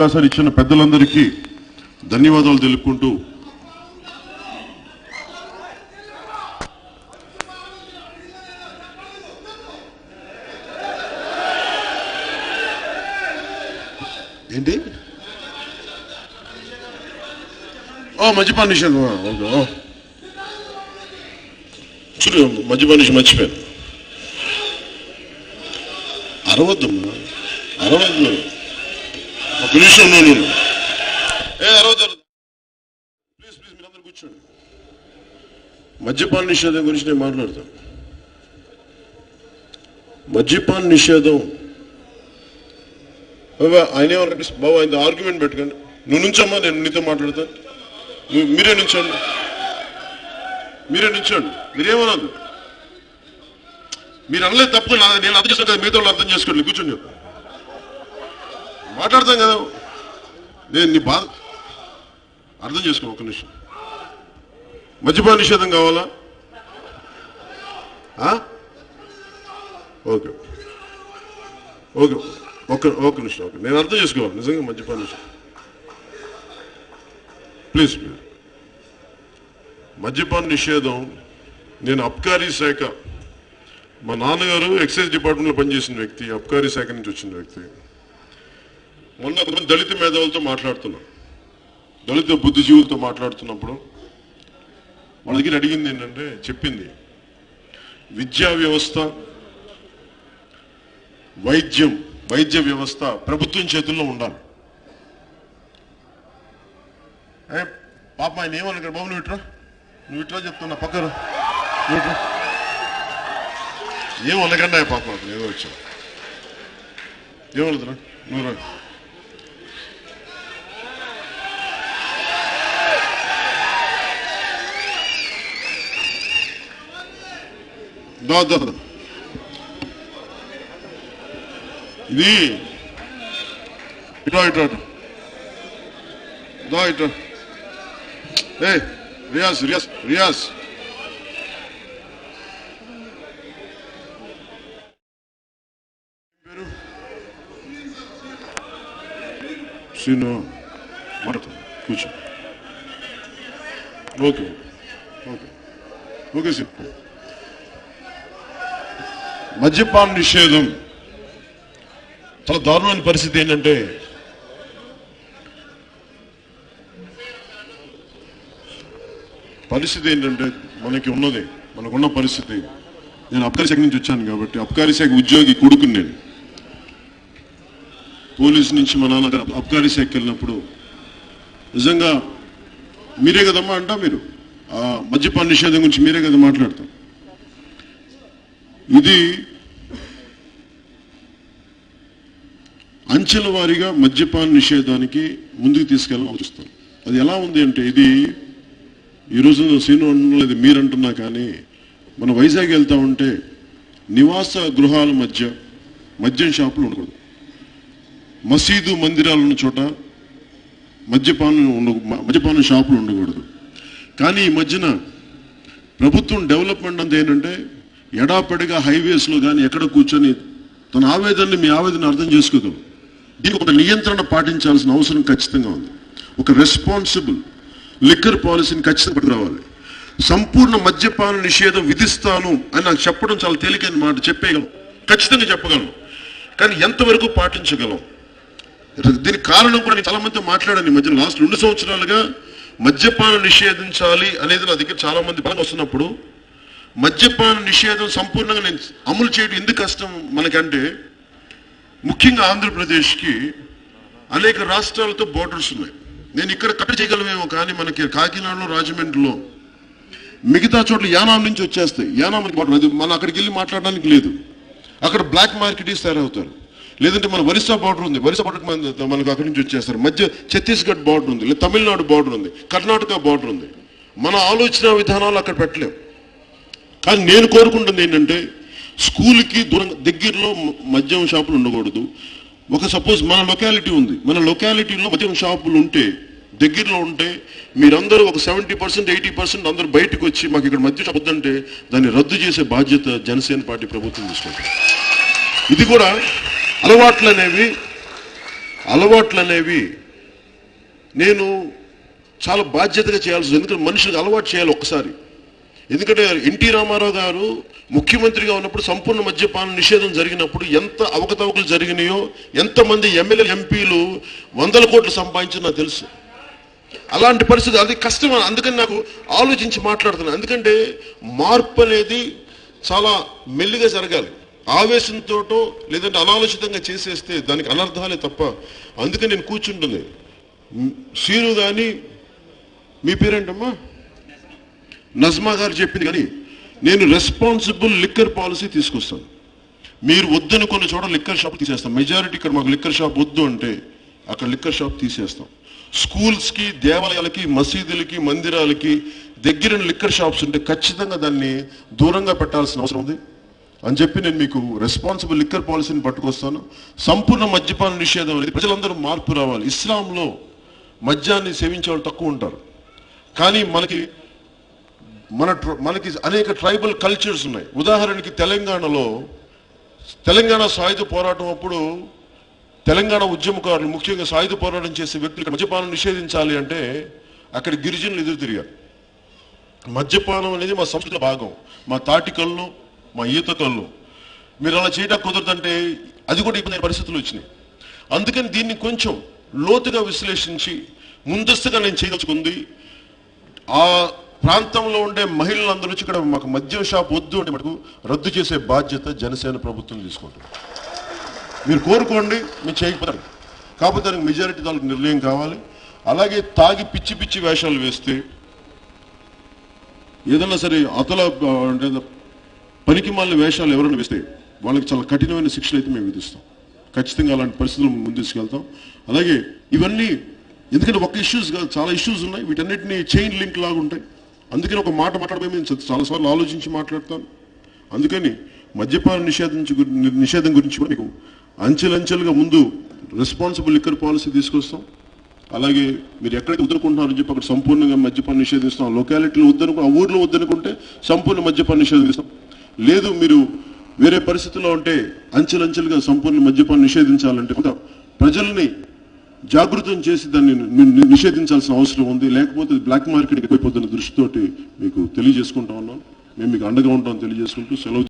అవకాశాలు ఇచ్చిన పెద్దలందరికీ ధన్యవాదాలు తెలుపుకుంటూ ఏంటి? ఓ మద్యపాన నిషేధం చూడు మద్యపాన నిషేధం మర్చిపోయాను. అరవద్దమ్మా అరవద్దు. ఒక నేను. ప్లీజ్ ప్లీజ్ మీరందరూ కూర్చోండి. మద్యపాన నిషేధం గురించి నేను మాట్లాడతాను. మద్యపాన నిషేధం. బాబా ఆయన ఏమన్నా బాబా ఆయన ఆర్గ్యుమెంట్ పెట్టుకోండి. నువ్వు నుంచమ్మా నేను నీతో మాట్లాడతాను. నువ్వు మీరే నుంచోండి. మీరే నుంచోండి. మీరేమనదు మీరు అనలేదు తప్పు నేను అర్థం చేస్తాను కదా మిగతా వాళ్ళు అర్థం చేసుకోండి. చెప్పండి. మాట్లాడతాం కదా. నేను నీ బాధ అర్థం చేసుకో ఒక నిమిషం. మద్యపాన నిషేధం కావాలా? ఓకే. ఓకే. ఒక ఒక నిమిషం ఓకే నేను అర్థం చేసుకోవాలి నిజంగా మద్యపాన నిషేధం. Please please. మద్యపాన నిషేధం నేను అబ్కారీ శాఖ మా నాన్నగారు ఎక్సైజ్ డిపార్ట్మెంట్లో పనిచేసిన వ్యక్తి అబ్కారీ శాఖ నుంచి వచ్చిన వ్యక్తి. మొన్న దళిత మేధావులతో మాట్లాడుతున్నాం. దళిత బుద్ధిజీవులతో మాట్లాడుతున్నప్పుడు వాళ్ళ దగ్గర అడిగింది ఏంటంటే చెప్పింది విద్యా వ్యవస్థ వైద్యం వైద్య వ్యవస్థ ప్రభుత్వం చేతుల్లో ఉండాలి. పాప ఆయన ఏమన్నా బాబు నువ్వు ఇట్రా. నువ్వు ఇట్రా చెప్తున్నా పక్కన నువ్వు ఇట్రా. పాప? నేను వచ్చా ఏమవుతున్నా నువ్వు రా. దా దా దా. ఇది ఇట్రా ఇట్రా ఇట్రా. దా ఇట్రా ఏ రియాజ్ రియాజ్ రియాజ్ పేరు శ్రీను మాట్లాడు కూర్చో ఓకే ఓకే ఓకే శ్రీ మద్యపాన నిషేధం. చాలా దారుణమైన పరిస్థితి ఏంటంటే పరిస్థితి ఏంటంటే మనకి ఉన్నది మనకున్న పరిస్థితి. నేను అబ్కారీ శాఖ నుంచి వచ్చాను కాబట్టి అబ్కారీ శాఖ ఉద్యోగి కొడుకుని నేను. పోలీస్ నుంచి మా నాన్న అబ్కారీ శాఖకి వెళ్ళినప్పుడు నిజంగా మీరే కదమ్మా అంటా మీరు? ఆ మద్యపాన నిషేధం గురించి మీరే కదా మాట్లాడతాం ఇది అంచెల వారీగా మద్యపాన నిషేధానికి ముందుకు తీసుకెళ్ళాలని ఆలోచిస్తాను అది ఎలా ఉంది అంటే ఇది ఈ రోజు సీను అనలేదు కానీ మన వైజాగ్ వెళ్తా ఉంటే నివాస గృహాల మధ్య మద్యం షాపులు ఉండకూడదు. మసీదు మందిరాలు ఉన్న చోట మద్యపానం ఉండ మద్యపానం షాపులు ఉండకూడదు. కానీ ఈ మధ్యన ప్రభుత్వం డెవలప్మెంట్ అంతా ఏంటంటే ఎడాపెడిగా హైవేస్లో కానీ ఎక్కడ కూర్చొని తన ఆవేదనని మీ ఆవేదన అర్థం చేసుకోగలరు. దీనికి ఒక నియంత్రణ పాటించాల్సిన అవసరం ఖచ్చితంగా ఉంది. ఒక రెస్పాన్సిబుల్ లిక్కర్ పాలసీని ఖచ్చితంగా పట్టుకురావాలి. సంపూర్ణ మద్యపాన నిషేధం విధిస్తాను అని నాకు చెప్పడం చాలా తేలికైన మాట చెప్పేయగలం. ఖచ్చితంగా చెప్పగలను కానీ ఎంతవరకు పాటించగలం? దీనికి కారణం కూడా నేను చాలా మంది మాట్లాడాను ఈ మధ్య లాస్ట్ రెండు సంవత్సరాలుగా మద్యపానం నిషేధించాలి అనేది నా దగ్గర చాలా మంది బాగా వస్తున్నప్పుడు మద్యపాన నిషేధం సంపూర్ణంగా నేను అమలు చేయడం ఎందుకు కష్టం మనకంటే ముఖ్యంగా ఆంధ్రప్రదేశ్కి అనేక రాష్ట్రాలతో బోర్డర్స్ ఉన్నాయి. నేను ఇక్కడ కట్ట చేయగలమేమో కానీ మనకి కాకినాడలో రాజమండ్రిలో మిగతా చోట్ల యానాం నుంచి వచ్చేస్తాయి. యానాం బోర్డర్. అది మనం అక్కడికి వెళ్ళి మాట్లాడడానికి లేదు. అక్కడ బ్లాక్ మార్కెటీస్ తయారవుతారు. లేదంటే మన ఒరిస్సా బార్డర్ ఉంది. ఒరిస్సా బార్డర్ మనకు అక్కడి నుంచి వచ్చేస్తారు. మధ్య ఛత్తీస్గఢ్ బార్డర్ ఉంది. లేదా తమిళనాడు బార్డర్ ఉంది. కర్ణాటక బార్డర్ ఉంది. మన ఆలోచన విధానాలు అక్కడ పెట్టలేము కానీ నేను కోరుకుంటుంది ఏంటంటే స్కూల్కి దూరం దగ్గరలో మద్యం షాపులు ఉండకూడదు. ఒక సపోజ్ మన లొకాలిటీ ఉంది. మన లొకాలిటీలో మద్యం షాపులు ఉంటే దగ్గరలో ఉంటే మీరందరూ ఒక సెవెంటీ పర్సెంట్ ఎయిటీ పర్సెంట్ అందరూ బయటకు వచ్చి మాకు ఇక్కడ మద్యం షాప్ దాన్ని రద్దు చేసే బాధ్యత జనసేన పార్టీ ప్రభుత్వం తీసుకుంటుంది. ఇది కూడా అలవాట్లు అనేవి అలవాట్లు అనేవి నేను చాలా బాధ్యతగా చేయాల్సి ఉంది. ఎందుకంటే మనుషులకు అలవాటు చేయాలి ఒక్కసారి. ఎందుకంటే ఎన్టీ రామారావు గారు ముఖ్యమంత్రిగా ఉన్నప్పుడు సంపూర్ణ మద్యపాన నిషేధం జరిగినప్పుడు ఎంత అవకతవకలు జరిగినాయో ఎంతమంది ఎమ్మెల్యే ఎంపీలు వందల కోట్లు సంపాదించిన నాకు తెలుసు. అలాంటి పరిస్థితి అది కష్టం అందుకని నాకు ఆలోచించి మాట్లాడుతున్నాను. ఎందుకంటే మార్పు అనేది చాలా మెల్లిగా జరగాలి. ఆవేశంతోటో లేదంటే అనాలోచితంగా చేసేస్తే దానికి అనర్థాలే తప్ప అందుకని నేను కూర్చుంటుంది. సీను కానీ మీ పేరేంటమ్మా? నజ్మా గారు చెప్పింది కానీ నేను రెస్పాన్సిబుల్ లిక్కర్ పాలసీ తీసుకొస్తాను. మీరు వద్దనుకున్న చోట లిక్కర్ షాప్ తీసేస్తాం. మెజారిటీ ఇక్కడ మాకు లిక్కర్ షాప్ వద్దు అంటే అక్కడ లిక్కర్ షాప్ తీసేస్తాం. స్కూల్స్కి దేవాలయాలకి మసీదులకి మందిరాలకి దగ్గర లిక్కర్ షాప్స్ ఉంటే ఖచ్చితంగా దాన్ని దూరంగా పెట్టాల్సిన అవసరం ఉంది. అని చెప్పి నేను మీకు రెస్పాన్సిబుల్ లిక్కర్ పాలసీని పట్టుకొస్తాను. సంపూర్ణ మద్యపాన నిషేధం అనేది ప్రజలందరూ మార్పు రావాలి. ఇస్లాంలో మద్యాన్ని సేవించే వాళ్ళు తక్కువ ఉంటారు. కానీ మనకి మన మనకి అనేక ట్రైబల్ కల్చర్స్ ఉన్నాయి. ఉదాహరణకి తెలంగాణలో తెలంగాణ సాయుధ పోరాటం అప్పుడు తెలంగాణ ఉద్యమకారులు ముఖ్యంగా సాయుధ పోరాటం చేసే వ్యక్తులు మద్యపానం నిషేధించాలి అంటే అక్కడ గిరిజనులు ఎదురు తిరిగారు. మద్యపానం అనేది మా సంస్కృతి భాగం. మా తాటికల్లో మా ఈత కళ్ళు. మీరు అలా చేయడానికి కుదరదంటే అది కూడా ఇబ్బంది పరిస్థితులు వచ్చినాయి. అందుకని దీన్ని కొంచెం లోతుగా విశ్లేషించి ముందస్తుగా నేను చేయదలుచుకుంది ఆ ప్రాంతంలో ఉండే మహిళలందరూ వచ్చి ఇక్కడ మాకు మద్యం షాప్ వద్దు అంటే మటుకు రద్దు చేసే బాధ్యత జనసేన ప్రభుత్వం తీసుకుంటుంది. మీరు కోరుకోండి మీరు చేయకపోతారు. కాకపోతే దానికి మెజారిటీ దానికి నిర్ణయం కావాలి. అలాగే తాగి పిచ్చి పిచ్చి వేషాలు వేస్తే ఏదన్నా సరే అతల అంటే పనికి మాలిన వేషాలు ఎవరైనా వేస్తే వాళ్ళకి చాలా కఠినమైన శిక్షలు అయితే మేము విధిస్తాం. ఖచ్చితంగా అలాంటి పరిస్థితులు ముందు తీసుకెళ్తాం. అలాగే ఇవన్నీ ఎందుకంటే ఒక ఇష్యూస్ కాదు చాలా ఇష్యూస్ ఉన్నాయి. వీటన్నిటిని చైన్ లింక్ లాగా ఉంటాయి. అందుకని ఒక మాట మాట్లాడమే నేను చాలాసార్లు ఆలోచించి మాట్లాడతాను. అందుకని మద్యపాన నిషేధించి నిషేధం గురించి కూడా మీకు అంచెలంచెలుగా ముందు రెస్పాన్సిబుల్ లిక్కర్ పాలసీ తీసుకొస్తాం. అలాగే మీరు ఎక్కడికి వద్దనుకుంటున్నారని చెప్పి అక్కడ సంపూర్ణంగా మద్యపాన నిషేధిస్తాం లొకాలిటీలో వద్దనుకు ఆ ఊర్లో వద్దనుకుంటే సంపూర్ణ మద్యపాన నిషేధిస్తాం లేదు మీరు వేరే పరిస్థితుల్లో ఉంటే అంచెలంచెలుగా సంపూర్ణ మద్యపాన నిషేధించాలంటే కొంత ప్రజల్ని జాగృతం చేసి దాన్ని నిషేధించాల్సిన అవసరం ఉంది. లేకపోతే బ్లాక్ మార్కెట్ ఎక్కువైపోతున్న దృష్టితోటి మీకు తెలియజేసుకుంటా ఉన్నాం. మేము మీకు అండగా ఉంటాం తెలియజేసుకుంటూ సెలవు